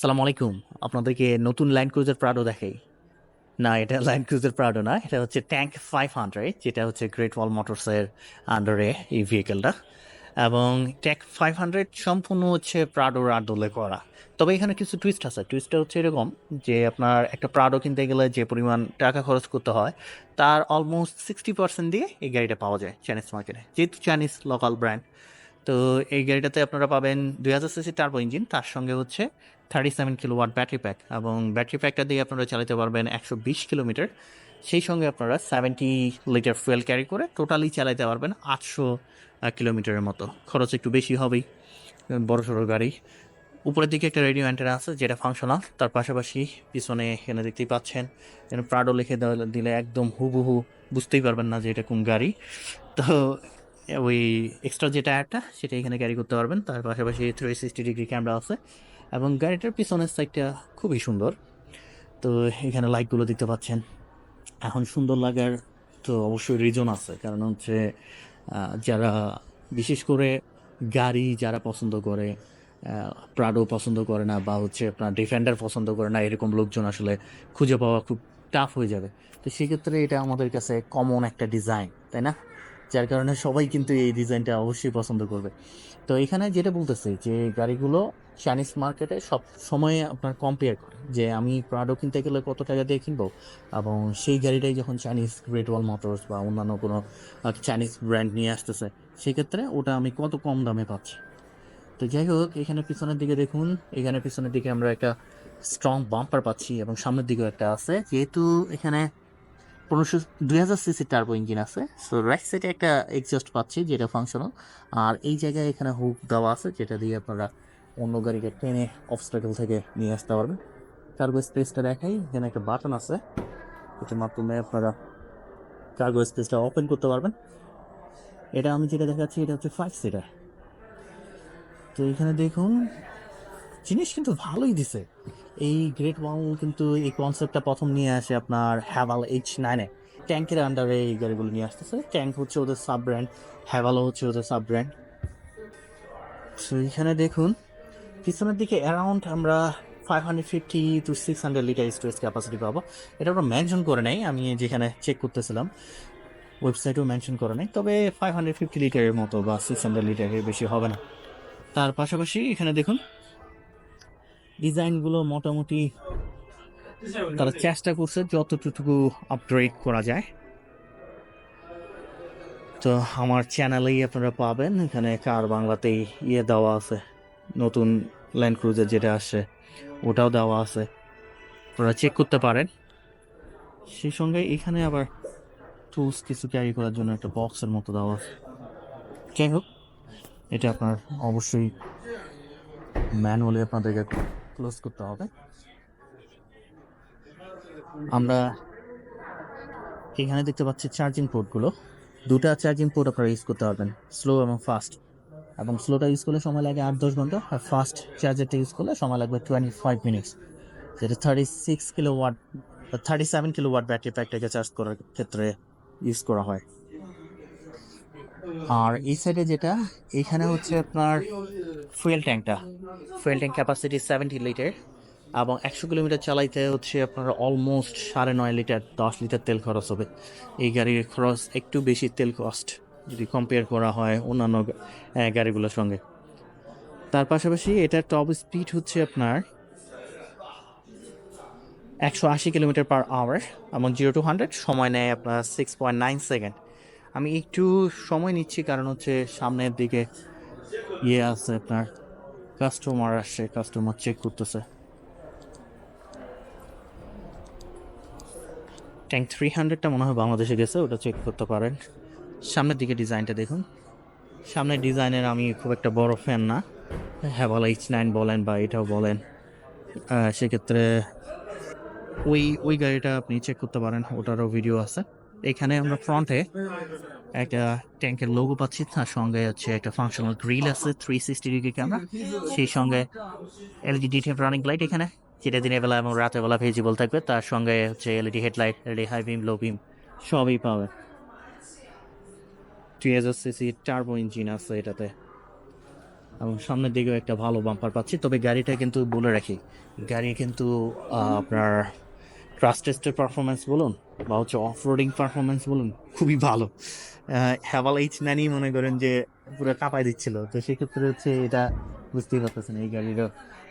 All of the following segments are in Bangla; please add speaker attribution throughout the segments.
Speaker 1: সালাম আলাইকুম। আপনাদেরকে নতুন ল্যান্ড ক্রুজার প্রাডো দেখাই। না, এটা ল্যান্ড ক্রুজার প্রাডো না, এটা হচ্ছে ট্যাঙ্ক ফাইভ হান্ড্রেড যেটা হচ্ছে গ্রেট ওয়াল মোটরসের আন্ডারে এই ভেহিকেলটা এবং ট্যাঙ্ক ফাইভ হান্ড্রেড সম্পূর্ণ হচ্ছে প্রাডোর আদলে করা। তবে এখানে কিছু টুইস্ট আছে। টুইস্টটা হচ্ছে এরকম যে আপনার একটা প্রাডো কিনতে গেলে যে পরিমাণ টাকা খরচ করতে হয়, তার অলমোস্ট সিক্সটি পার্সেন্ট দিয়ে এই গাড়িটা পাওয়া যায় চাইনিজ মার্কেটে যেহেতু চাইনিজ লোকাল ব্র্যান্ড তো এই গাড়িটাতে আপনারা পাবেন দুই হাজার সিসি টার্বো ইঞ্জিন তার সঙ্গে হচ্ছে thirty seven kilowatt battery pack এবং ব্যাটারি প্যাকটা দিয়ে আপনারা চালাতে পারবেন একশো বিশ কিলোমিটার সেই সঙ্গে আপনারা সেভেন্টি লিটার ফুয়েল ক্যারি করে টোটালি চালাতে পারবেন আটশো কিলোমিটারের মতো। খরচ একটু বেশি হবেই বড় সড়ো গাড়ি। উপরের দিকে একটা রেডিও অ্যান্টেনা আছে, যেটা ফাংশনাল তার পাশাপাশি পিছনে এখানে দেখতেই পাচ্ছেন এখানে প্রাডো লিখে দিলে একদম হুবহু বুঝতেই পারবেন না যে এটা কোন গাড়ি। তো, ওই এক্সট্রা যে টায়ারটা সেটা এখানে ক্যারি করতে পারবেন। তার পাশাপাশি থ্রি সিক্সটি ডিগ্রি ক্যামেরা আছে। এবং গাড়িটার পিছনের সাইডটা খুবই সুন্দর। তো এখানে লাইটগুলো দেখতে পাচ্ছেন। এখন সুন্দর লাগার তো অবশ্যই রিজন আছে। কারণ হচ্ছে যারা বিশেষ করে গাড়ি যারা পছন্দ করে প্রাডো পছন্দ করে না বা হচ্ছে আপনার ডিফেন্ডার পছন্দ করে না, এরকম লোকজন আসলে খুঁজে পাওয়া খুব টাফ হয়ে যাবে। তো সেক্ষেত্রে এটা আমাদের কাছে কমন একটা ডিজাইন তাই না? যার কারণে সবাই কিন্তু এই ডিজাইনটা অবশ্যই পছন্দ করবে। তো এখানে যেটা বলতেছি যে গাড়িগুলো চাইনিজ মার্কেটে সব সময় আপনার কম্পেয়ার করে যে আমি প্রাডো কিনতে গেলে কত টাকা দিয়ে কিনবো? এবং সেই গাড়িটাই যখন চাইনিজ গ্রেট ওয়াল মোটরস বা অন্যান্য কোনো চাইনিজ ব্র্যান্ড নিয়ে আসতেছে, সেক্ষেত্রে ওটা আমি কত কম দামে পাচ্ছি। তো যাই হোক, এখানে পিছনের দিকে দেখুন, এখানে পিছনের দিকে আমরা একটা স্ট্রং বাম্পার পাচ্ছি এবং সামনের দিকেও একটা আছে। যেহেতু এখানে পনেরোশো, দুই হাজার সিসি টার্বো ইঞ্জিন আছে। সো রাইট সাইডে একটা এক্সস্ট পাচ্ছি, যেটা ফাংশনাল আর এই জায়গায় এখানে হুক দেওয়া আছে, যেটা দিয়ে আপনারা অন্য গাড়িকে টেনে অবস্টাকেল থেকে নিয়ে আসতে পারবেন। কার্গো স্পেসটা দেখাই, এখানে একটা বাটন আছে। এটার মাধ্যমে আপনারা কার্গো স্পেসটা ওপেন করতে পারবেন। এটা আমি যেটা দেখাচ্ছি, এটা হচ্ছে ফাইভ সিটার তো এখানে দেখুন জিনিস কিন্তু ভালোই দিছে। এই গ্রেট ওয়াল কিন্তু এই কনসেপ্টটা প্রথম নিয়ে আসে আপনার হ্যাভাল এইচ নাইনে ট্যাঙ্কের আন্ডারে এই গাড়িগুলো নিয়ে আসতেছে। ট্যাঙ্ক হচ্ছে ওদের সাব ব্র্যান্ড হ্যাভালও হচ্ছে ওদের সাব ব্র্যান্ড তো এখানে দেখুন, পিছনের দিকে অ্যারাউন্ড আমরা five hundred fifty to six hundred litre storage capacity পাবো। এটা আমরা মেনশন করে নেই, আমি যেখানে চেক করতেছিলাম ওয়েবসাইটেও মেনশন করে নেই। তবে ফাইভ হান্ড্রেড ফিফটি লিটারের মতো বা সিক্স হান্ড্রেড লিটারের বেশি হবে না। তার পাশাপাশি এখানে দেখুন ডিজাইনগুলো মোটামুটি তারা চেষ্টা করছে যতটুকু আপগ্রেড করা যায়। তো আমার চ্যানেলেই আপনারা পাবেন। এখানে কার বাংলাতেই ইয়ে দেওয়া আছে। নতুন ল্যান্ড ক্রুজার যেটা আসছে ওটাও দেওয়া আছে। আপনারা চেক করতে পারেন। সেই সঙ্গে এখানে আবার টুলস কিছু ক্যারি করার জন্য একটা বক্সের মতো দেওয়া আছে। যাই হোক, এটা আপনার অবশ্যই ম্যানুয়ালি আপনাদেরকে ক্লোজ করতে হবে। আমরা এখানে দেখতে পাচ্ছি চার্জিং পোর্টগুলো। দুটা চার্জিং পোর্ট আপনারা ইউজ করতে পারবেন, স্লো এবং ফাস্ট। এবং স্লোটা ইউজ করলে সময় লাগে আট দশ ঘণ্টা, আর ফাস্ট চার্জারটা ইউজ করলে সময় লাগবে টোয়েন্টি ফাইভ মিনিটস যেটা thirty six kilowatt thirty seven kilowatt battery প্যাকটাকে charge করার ক্ষেত্রে ইউজ করা হয়। আর এই সাইডে যেটা, এখানে হচ্ছে আপনার fuel ট্যাঙ্কটা। Fuel tank capacity seventy litre এবং একশো কিলোমিটার চালাইতে হচ্ছে আপনার অলমোস্ট সাড়ে নয় লিটার দশ লিটার তেল খরচ হবে। এই গাড়ির খরচ একটু বেশি তেল কস্ট যদি কম্পেয়ার করা হয় অন্যান্য গাড়িগুলোর সঙ্গে। তার পাশাপাশি এটার টপ স্পিড হচ্ছে আপনার একশো আশি কিলোমিটার পার আওয়ার এবং জিরো টু হান্ড্রেড সময় নেয় আপনার সিক্স পয়েন্ট নাইন সেকেন্ড আমি একটু সময় নিচ্ছি, কারণ হচ্ছে সামনের দিকে ইয়ে আছে আপনার কাস্টমার আসছে কাস্টমার চেক করতেছে। ট্যাঙ্ক থ্রি হান্ড্রেডটা মনে হয় বাংলাদেশে গেছে, ওটা চেক করতে পারেন। সামনের দিকে ডিজাইনটা দেখুন। সামনের ডিজাইনের আমি খুব একটা বড় ফ্যান না। হ্যাভাল এইচ নাইন বলেন বা এটাও বলেন। সেক্ষেত্রে ওই ওই গাড়িটা আপনি চেক করতে পারেন, ওটারও ভিডিও আছে। এখানে আমরা ফ্রন্টে একটা ট্যাঙ্কের লোগো পাচ্ছি, তার সঙ্গে হচ্ছে একটা ফাংশনাল গ্রিল আছে থ্রি সিক্সটি ডিগ্রি ক্যামেরা সেই সঙ্গে এলইডি ডিটেপ রানিং লাইট এখানে, যেটা দিনের বেলা এবং রাতের বেলা ভিজিবল থাকবে। তার সঙ্গে হচ্ছে LED headlight LED high beam low beam সবই পাবে। হাজার সিসি টার্বো ইঞ্জিন আছে এটাতে। এবং সামনের দিকেও একটা ভালো বাম্পার পাচ্ছি, তবে গাড়িটা কিন্তু বলে রাখি, গাড়ি কিন্তু আপনার ক্রাশ টেস্টের পারফরমেন্স বলুন, বা হচ্ছে অফ রোডিং পারফরমেন্স বলুন, খুবই ভালো। হ্যাভাল এইচ নানি মনে করেন যে পুরো কাঁপাই দিচ্ছিল, তো সেক্ষেত্রে হচ্ছে এটা বুঝতেই পারতেছেন, এই গাড়ির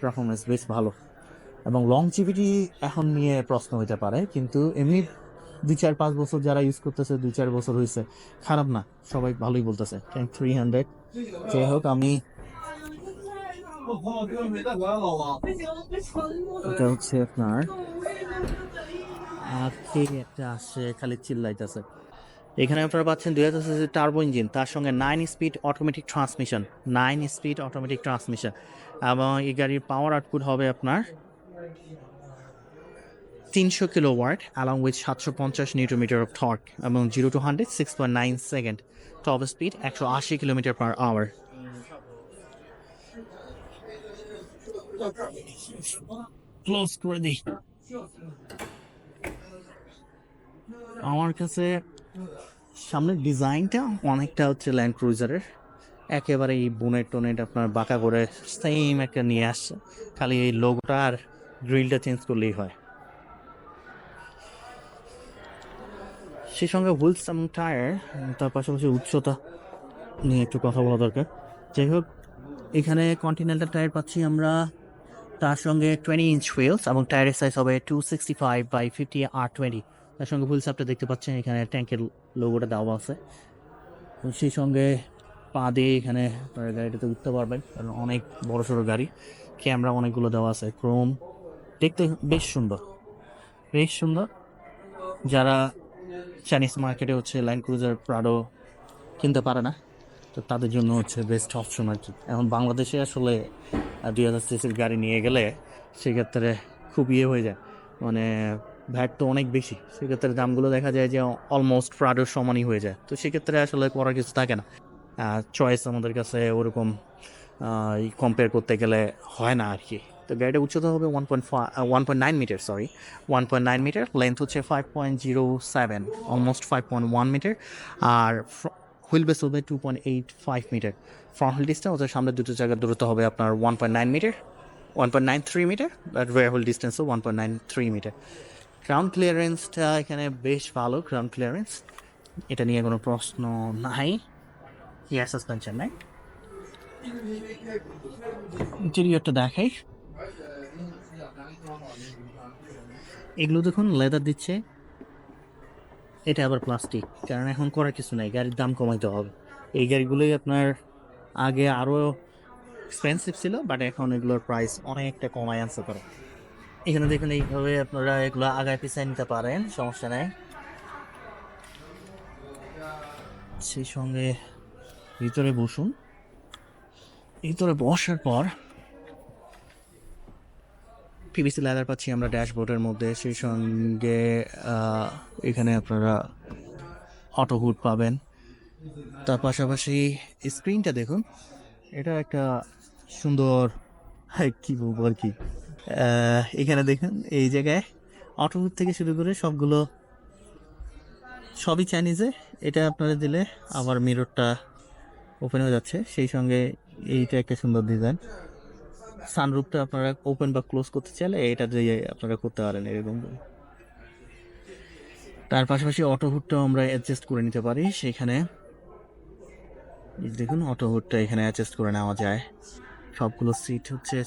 Speaker 1: পারফরমেন্স বেশ ভালো। এবং লং চিপিটি এখন নিয়ে প্রশ্ন হইতে পারে, কিন্তু এমনি দুই চার পাঁচ বছর যারা ইউজ করতেছে, দুই চার বছর হয়েছে খারাপ না, সবাই ভালোই বলতেছে। থ্রি হান্ড্রেড যাই হোক, আমি এটা হচ্ছে আপনার একটা আসছে খালি চিল্লাইতেছে। এখানে আপনারা পাচ্ছেন দুই হাজার সিসি টার্বো ইঞ্জিন তার সঙ্গে nine speed automatic transmission nine speed automatic transmission এবং এই গাড়ির পাওয়ার আউটপুট হবে আপনার তিনশো কিলো ওয়ার্ড অ্যালং উইথ সাতশো পঞ্চাশ নিউটোমিটার অফ থর্ক এবং zero to hundred six point nine second top speed একশো আশি কিলোমিটার পার আওয়ার ক্লোজ করে দিই। আমার কাছে সামনের ডিজাইনটা অনেকটা হচ্ছে ল্যান্ড ক্রুজারের একেবারে এই বোনেট টোনেট আপনার বাঁকা করে সেম একটা নিয়ে আসছে। খালি এই লোগোটা আর গ্রিলটা চেঞ্জ করলেই হয়। সেই সঙ্গে হুইলস এবং টায়ার তার পাশাপাশি উচ্চতা নিয়ে একটু কথা বলা দরকার। যাই হোক, এখানে কন্টিনেন্টাল টায়ার পাচ্ছি আমরা তার সঙ্গে টোয়েন্টি ইঞ্চ হুইলস এবং টায়ারের সাইজ হবে two sixty five by fifty R twenty তার সঙ্গে হুইলস সাপটা দেখতে পাচ্ছেন, এখানে ট্যাঙ্কের লোগোটা দেওয়া আছে। সেই সঙ্গে পা দিয়ে এখানে আপনারা গাড়িটাতে উঠতে পারবেন, কারণ অনেক বড় সড়ো গাড়ি। ক্যামেরা অনেকগুলো দেওয়া আছে ক্রোম দেখতে বেশ সুন্দর বেশ সুন্দর। যারা চাইনিজ মার্কেটে হচ্ছে ল্যান্ড ক্রুজার প্রাডো কিনতে পারে না, তো তাদের জন্য হচ্ছে বেস্ট অপশন আর কি। এখন বাংলাদেশে আসলে দুই হাজার সিসির গাড়ি নিয়ে গেলে সেক্ষেত্রে খুব ইয়ে হয়ে যায়। মানে ভ্যাট তো অনেক বেশি। সেক্ষেত্রে দামগুলো দেখা যায় যে অলমোস্ট প্রাডোর সমানই হয়ে যায়। তো সেক্ষেত্রে আসলে করার কিছু থাকে না। চয়েস আমাদের কাছে ওরকম কম্পেয়ার করতে গেলে হয় না আর কি তো গাড়িটা উচ্চতা হবে one point one point nine metre sorry one point nine metre length হচ্ছে five point zero seven almost five point one metre আর হুইল বেস হবে two point eight five metre front wheel distance ওদের সামনে দুটো জায়গার দূরত্ব হবে আপনার one point nine metre one point nine three metre আর rear wheel ডিস্টেন্সও one point nine three metre ground ক্লিয়ারেন্সটা এখানে বেশ ভালো গ্রাউন্ড ক্লিয়ারেন্স এটা নিয়ে কোনো প্রশ্ন নাই। ইয়ার সাসপেনশন নাই। ইন্টেরিয়রটা দেখাই। এগুলো দেখুন লেদার দিচ্ছে। এটা আবার প্লাস্টিক কারণ এখন করার কিছু নাই, গাড়ির দাম কমাইতে হবে। এই গাড়িগুলোই আপনার আগে আরও এক্সপেন্সিভ ছিল বাট এখন এগুলোর প্রাইস অনেকটা কমায় আনতে পারে। এখানে দেখুন, এইভাবে আপনারা এগুলো আগায় পিছিয়ে নিতে পারেন, সমস্যা নেই। সেই সঙ্গে ভিতরে বসুন। ভিতরে বসার পর পিভিসি লেদার পাচ্ছি আমরা ড্যাশবোর্ডের মধ্যে। সেই সঙ্গে এখানে আপনারা অটো হুড পাবেন। তার পাশাপাশি স্ক্রিনটা দেখুন। এটা একটা সুন্দর, কি বলব আর কি? এখানে দেখুন, এই জায়গায় অটো হুড থেকে শুরু করে সবগুলো সবই চাইনিজে এটা আপনারা দিলে আবার মিররটা ওপেন হয়ে যাচ্ছে। সেই সঙ্গে এইটা একটা সুন্দর ডিজাইন সানরুফটা আপনারা ওপেন বা ক্লোজ করতে চাইলে এটা দিয়ে আপনারা করতে পারেন এরকম। তার পাশাপাশি অটো হুডটাও আমরা অ্যাডজাস্ট করে নিতে পারি। সেখানে দেখুন অটো হুডটা এখানে অ্যাডজাস্ট করে নেওয়া যায়। সবগুলো সিট হচ্ছে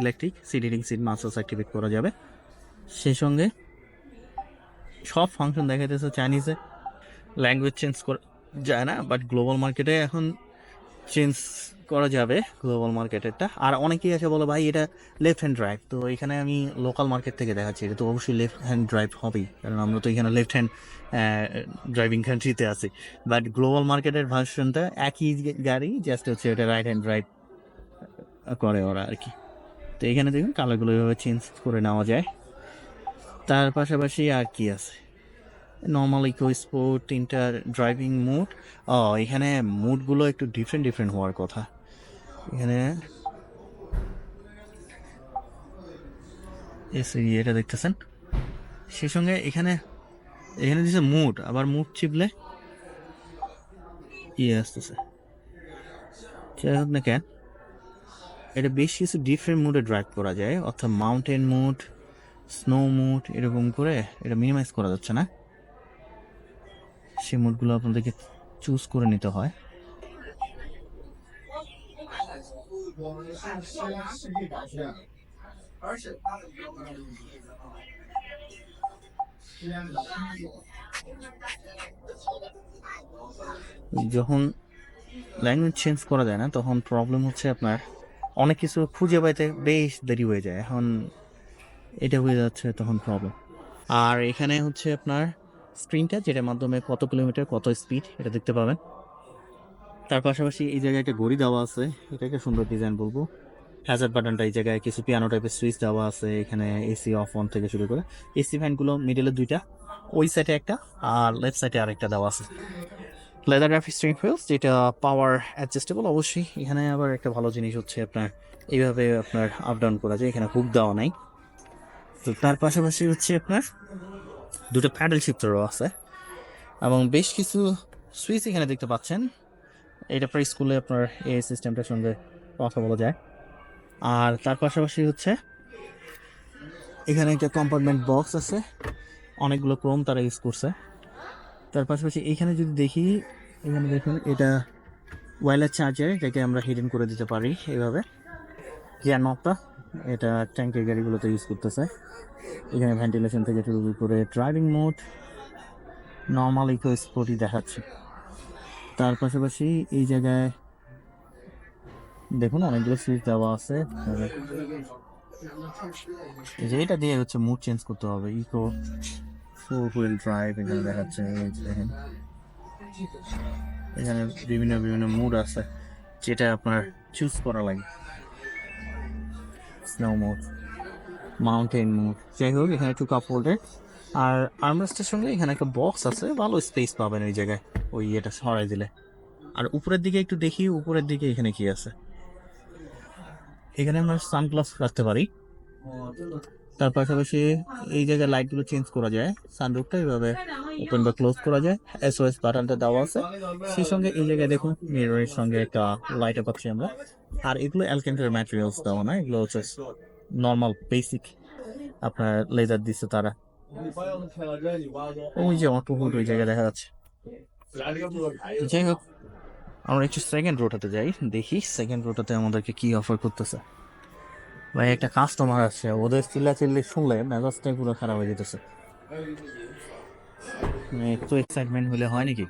Speaker 1: electric heating seat massage activate করা যাবে। সেই সঙ্গে সব ফাংশন দেখা যাচ্ছে চাইনিজে ল্যাঙ্গুয়েজ চেঞ্জ করা যায় না বাট গ্লোবাল মার্কেটে এখন চেঞ্জ করা যাবে গ্লোবাল মার্কেটেরটা আর অনেকেই আছে বলো, ভাই, এটা লেফট হ্যান্ড ড্রাইভ তো এখানে আমি লোকাল মার্কেট থেকে দেখাচ্ছি, এটা তো অবশ্যই লেফট হ্যান্ড ড্রাইভ হবেই, কারণ আমরা তো এখানে লেফট হ্যান্ড ড্রাইভিং কান্ট্রিতে আছি। বাট গ্লোবাল মার্কেটের ভার্সনটা একই গাড়ি জাস্ট হচ্ছে এটা রাইট হ্যান্ড ড্রাইভ করে ওরা আর কি। তো এখানে দেখুন কালারগুলো এভাবে চেঞ্জ করে নেওয়া যায়। তার পাশাপাশি আর কি আছে? Normal eco sport inter driving mode ও, এখানে মুডগুলো একটু ডিফারেন্ট ডিফারেন্ট হওয়ার কথা। এখানে এটা দেখতেছেন? সেই সঙ্গে এখানে এখানে দিচ্ছে মুড আবার মুড চিপলে ইয়ে আসতেছে। না কেন এটা বেশ কিছু ডিফারেন্ট মুডে ড্রাইভ করা যায়, অর্থাৎ মাউন্টেন মুড স্নো মুড এরকম করে এটা মিনিমাইজ করা যাচ্ছে না। সেই মুডগুলো আপনাদেরকে চুজ করে নিতে হয়। যখন ল্যাঙ্গুয়েজ চেঞ্জ করা যায় না, তখন প্রবলেম হচ্ছে আপনার অনেক কিছু খুঁজে পাইতে বেশ দেরি হয়ে যায়। এখন এটা হয়ে যাচ্ছে তখন প্রবলেম আর এখানে হচ্ছে আপনার স্ক্রিনটা যেটার মাধ্যমে কত কিলোমিটার কত স্পিড এটা দেখতে পাবেন। তার পাশাপাশি এই জায়গায় একটা ঘড়ি দেওয়া আছে এটা একটা সুন্দর ডিজাইন বলব। হ্যাজার্ড বাটনটা এই জায়গায় কিছু পিয়ানো টাইপের সুইচ দেওয়া আছে, এখানে এসি অফ অন থেকে শুরু করে। এসি ফ্যানগুলো মিডলে দুইটা, ওই সাইডে একটা, আর লেফট সাইডে আরেকটা দেওয়া আছে। লেদার গ্রাফিক স্ট্রিং হুইলস যেটা পাওয়ার অ্যাডজাস্টেবল অবশ্যই। এখানে আবার একটা ভালো জিনিস হচ্ছে আপনার, এইভাবে আপনার আপ ডাউন করা যায়, এখানে হুক দেওয়া নাই। তো তার পাশাপাশি হচ্ছে আপনার দুটো প্যাডেল শিফটারও আছে। এবং বেশ কিছু সুইচ এখানে দেখতে পাচ্ছেন। এটা প্রায় স্কুলে আপনার এই সিস্টেমটার সঙ্গে কথা বলা যায়। আর তার পাশাপাশি হচ্ছে, এখানে একটা কম্পার্টমেন্ট বক্স আছে। অনেকগুলো ক্রোম তারা ইউজ করছে। তার পাশাপাশি এখানে যদি দেখি, এখানে দেখুন, এটা ওয়্যারলেস চার্জার এটাকে আমরা হিডেন করে দিতে পারি এইভাবে গিয়ার নবটা এটা ট্যাঙ্কের গাড়িগুলোতে ইউজ করতেছে। এখানে ভেন্টিলেশন থেকে শুরু করে ড্রাইভিং মোড নর্মাল ইকো স্পোর্টই দেখাচ্ছে। তার পাশাপাশি এই জায়গায় দেখুন, অনেকগুলো সুইচ দেওয়া আছে। যে এটা দিয়ে হচ্ছে মুড চেঞ্জ করতে হবে ইকো ফোর হুইল ড্রাইভ এখানে দেখাচ্ছে দেখেন। এখানে বিভিন্ন বিভিন্ন মুড আছে যেটা আপনার চুজ করা লাগে। স্নো মুড মাউন্টেন মুড যাই হোক, এখানে একটু কাপ হোল্ডার আর আর্মরেস্টের সঙ্গে এখানে একটা বক্স আছে, ভালো স্পেস পাবেন ওই জায়গায়, ওই ইয়েটা সরাই দিলে। আর উপরের দিকে একটু দেখি, উপরের দিকে এখানে কি আছে। এখানে আমরা সানগ্লাস রাখতে পারি। তার পাশাপাশি এই জায়গায় লাইটগুলো চেঞ্জ করা যায় সানরুফটা এইভাবে ওপেন বা ক্লোজ করা যায় এস এসওএস বাটনটা দেওয়া আছে। সেই সঙ্গে এই জায়গায় দেখুন মিররের সঙ্গে একটা লাইটও পাচ্ছি আমরা। আর এগুলো অ্যালকেন্টার ম্যাটেরিয়ালস দেওয়া না, এগুলো হচ্ছে নর্মাল বেসিক আপনার লেজার দিচ্ছে তারা। ওই যে অটো হুড ওই জায়গায় দেখা যাচ্ছে। যাই হোক, আমরা একটু সেকেন্ড রোটাতে যাই, দেখি সেকেন্ড রোটাতে আমাদেরকে কি অফার করতেছে। ভাই, একটা কাস্টমার আছে, ওদের চিল্লা চিল্লি শুনলে মেজাজটাই পুরো খারাপ হয়ে যেতেছে। মানে একটু এক্সাইটমেন্ট হলে হয় নাকি?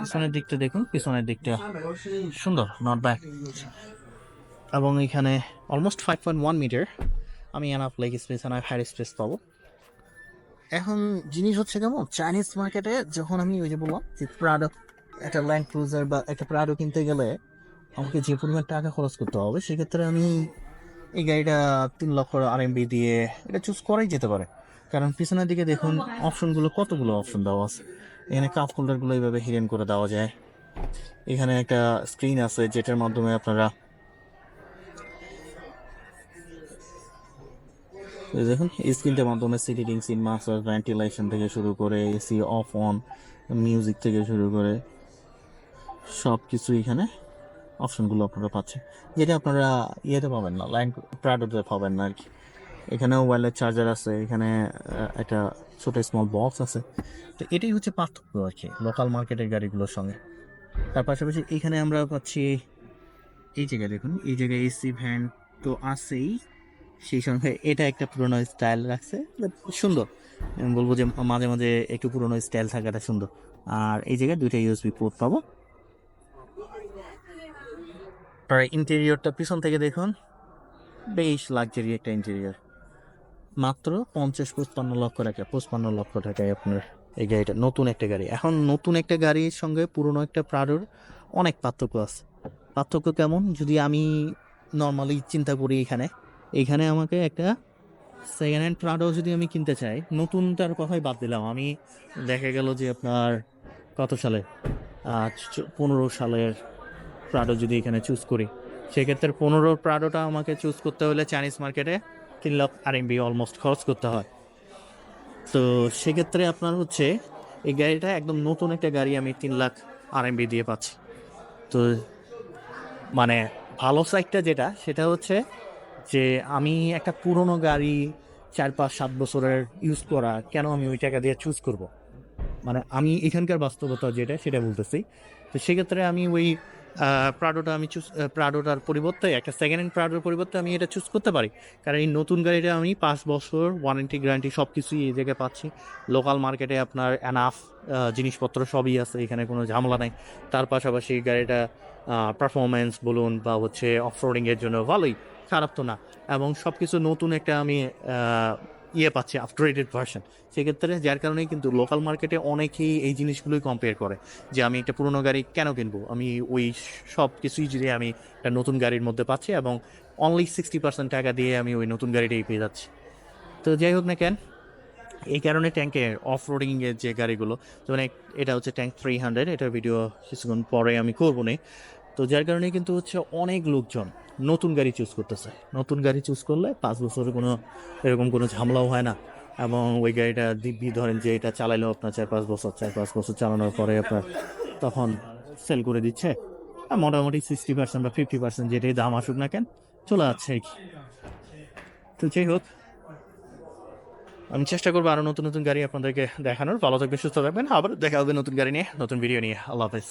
Speaker 1: পিছনের দিকটা দেখুন, পিছনের দিকটা সুন্দর নট ব্যাড এবং এখানে almost five point one metre আমি enough leg space enough higher space পাবো। এখন জিনিস হচ্ছে কেমন চাইনিজ মার্কেটে যখন আমি ওই যে বললাম যে প্রাডো একটা ল্যান্ড ক্রুজার বা একটা প্রাডো কিনতে গেলে আমাকে যে পরিমাণ টাকা খরচ করতে হবে, সেক্ষেত্রে আমি এই গাড়িটা তিন লক্ষ আর এমবি দিয়ে এটা চুজ করাই যেতে পারে। কারণ পিছনের দিকে দেখুন অপশনগুলো কতগুলো অপশন দেওয়া আছে। এখানে কাপ হোল্ডারগুলো এইভাবে হিডেন করে দেওয়া যায়। এখানে একটা স্ক্রিন আছে, যেটার মাধ্যমে আপনারা দেখুন স্ক্রিনটার মাধ্যমে সিটি সিটিং সিন মাস্টার ভেন্টিলেশন থেকে শুরু করে এসি অফ অন মিউজিক থেকে শুরু করে সব কিছু এখানে অপশনগুলো আপনারা পাচ্ছেন। যেটা আপনারা ইয়েতে পাবেন না লাইন প্রাডোতে পাবেন না আর কি এখানেও ওয়্যারলেস চার্জার আছে, এখানে একটা ছোট স্মল বক্স আছে। তো এটাই হচ্ছে পার্থক্য আর কি লোকাল মার্কেটের গাড়িগুলোর সঙ্গে। তার পাশাপাশি এখানে আমরা পাচ্ছি এই জায়গায় দেখুন, এই জায়গায় এসি ভ্যান তো আছেই। সেই সঙ্গে এটা একটা পুরোনো স্টাইল রাখছে সুন্দর। আমি বলব যে মাঝে মাঝে একটু পুরোনো স্টাইল থাকাটা সুন্দর। আর এই জায়গায় দুইটা ইউএসবি পোর্ট পাবো। আর ইন্টেরিয়রটা পিছন থেকে দেখুন। বেশ লাক্সারি একটা ইন্টেরিয়র মাত্র পঞ্চাশ পঁচপান্ন লক্ষ টাকা, পঁচপান্ন লক্ষ টাকায় আপনার এই গাড়িটা, নতুন একটা গাড়ি। এখন নতুন একটা গাড়ির সঙ্গে পুরনো একটা প্রাডোর অনেক পার্থক্য আছে। পার্থক্য কেমন? যদি আমি নর্মালি চিন্তা করি এখানে এখানে আমাকে একটা সেকেন্ড হ্যান্ড প্রাডো যদি আমি কিনতে চাই, নতুনটার কথাই বাদ দিলাম। আমি দেখা গেল যে আপনার কত সালে? আজ পনেরো সালের প্রাডো যদি এখানে চুজ করি, সেক্ষেত্রে পনেরো প্রাডোটা আমাকে চুজ করতে হলে চাইনিজ মার্কেটে তিন লাখ আর এমবি অলমোস্ট খরচ করতে হয়। তো সেক্ষেত্রে আপনার হচ্ছে এই গাড়িটা একদম নতুন একটা গাড়ি আমি তিন লাখ আর এমবি দিয়ে পাচ্ছি। তো মানে ভালো সাইডটা যেটা, সেটা হচ্ছে যে আমি একটা পুরনো গাড়ি চার পাঁচ সাত বছরের ইউজ করা, কেন আমি ওই টাকা দিয়ে চুজ করব? মানে আমি এখানকার বাস্তবতা যেটা, সেটা বলতেছি। তো সেক্ষেত্রে আমি ওই প্রাডোটা আমি চুজ প্রাডোটার পরিবর্তে, একটা সেকেন্ড হ্যান্ড প্রাডোর পরিবর্তে আমি এটা চুজ করতে পারি। কারণ এই নতুন গাড়িটা আমি পাঁচ বছর ওয়ারেন্টি গ্যারান্টি সব কিছুই এই জায়গায় পাচ্ছি। লোকাল মার্কেটে আপনার অ্যানাফ জিনিসপত্র সবই আছে, এখানে কোনো ঝামেলা নাই। তার পাশাপাশি গাড়িটা পারফরমেন্স বলুন বা হচ্ছে অফরোডিংয়ের জন্য ভালোই, খারাপ তো না। এবং সব কিছু নতুন একটা আমি ইয়ে পাচ্ছে আপগ্রেডেড ভার্সন সেক্ষেত্রে যার কারণে কিন্তু লোকাল মার্কেটে অনেকেই এই জিনিসগুলোই কম্পেয়ার করে, যে আমি একটা পুরনো গাড়ি কেন কিনবো? আমি ওই সব কিছুই যদি আমি একটা নতুন গাড়ির মধ্যে পাচ্ছি এবং অনলি সিক্সটি পার্সেন্ট টাকা দিয়ে আমি ওই নতুন গাড়িটাই পেয়ে যাচ্ছি। তো যাই হোক না কেন, এই কারণে ট্যাঙ্কে অফ রোডিংয়ের যে গাড়িগুলো, যেমন এটা হচ্ছে ট্যাঙ্ক থ্রি হান্ড্রেড এটার ভিডিও কিছুক্ষণ পরে আমি করব না তো যার কারণে কিন্তু হচ্ছে অনেক লোকজন নতুন গাড়ি চুজ করতেছে। নতুন গাড়ি চুজ করলে পাঁচ বছরের কোনো এরকম কোনো ঝামেলাও হয় না এবং ওই গাড়িটা দিব্যি ধরেন যে এটা চালাইলো আপনার চার পাঁচ বছর, চার পাঁচ বছর চালানোর পরে আপনার তখন সেল করে দিচ্ছে। মোটামুটি সিক্সটি পার্সেন্ট বা ফিফটি পার্সেন্ট যেটাই দাম আসুক না কেন চলে যাচ্ছে কি। তো যাই হোক, আমি চেষ্টা করব আরও নতুন নতুন গাড়ি আপনাদেরকে দেখানোর। ভালো থাকবেন, সুস্থ থাকবেন। আবার দেখা হবে নতুন গাড়ি নিয়ে, নতুন ভিডিও নিয়ে। আল্লাহ হাফেজ।